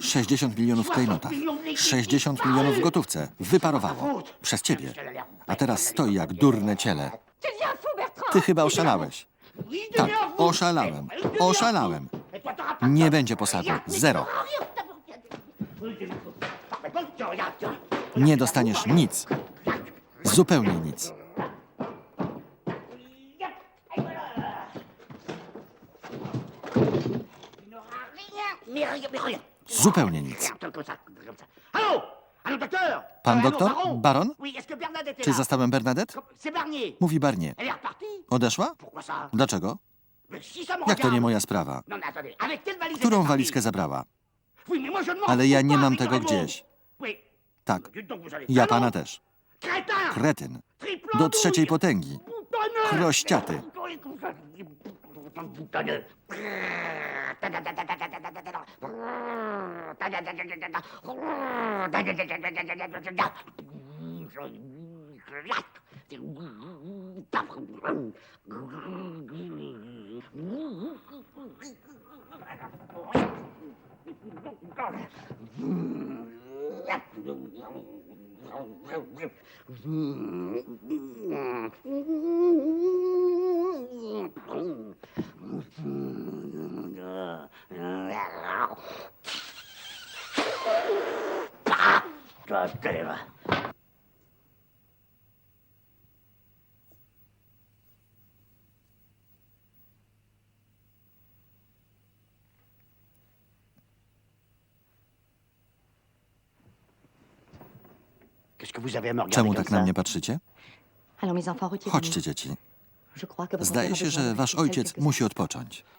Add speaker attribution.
Speaker 1: 60 milionów w klejnotach. 60 milionów w gotówce. Wyparowało. Przez ciebie. A teraz stoi jak durne ciele. Ty chyba oszalałeś. Tak, oszalałem. Oszalałem. Nie będzie posagu. Zero. Nie dostaniesz nic. Zupełnie nic. Zupełnie nic. Pan doktor?
Speaker 2: baron
Speaker 1: Czy zastałem Bernadette?
Speaker 2: Barnier.
Speaker 1: Mówi Barnie.
Speaker 2: Elle est repartie
Speaker 1: Odeszła? Dlaczego? Jak to nie moja sprawa? Którą walizkę zabrała? Ale ja nie mam tego gdzieś. Tak, ja pana też. Kretyn. Do trzeciej potęgi.
Speaker 2: Boutonneux Mm-hmm.
Speaker 1: Czemu tak na mnie patrzycie? Chodźcie, dzieci. Zdaje się, że wasz
Speaker 3: seul
Speaker 1: ojciec musi odpocząć.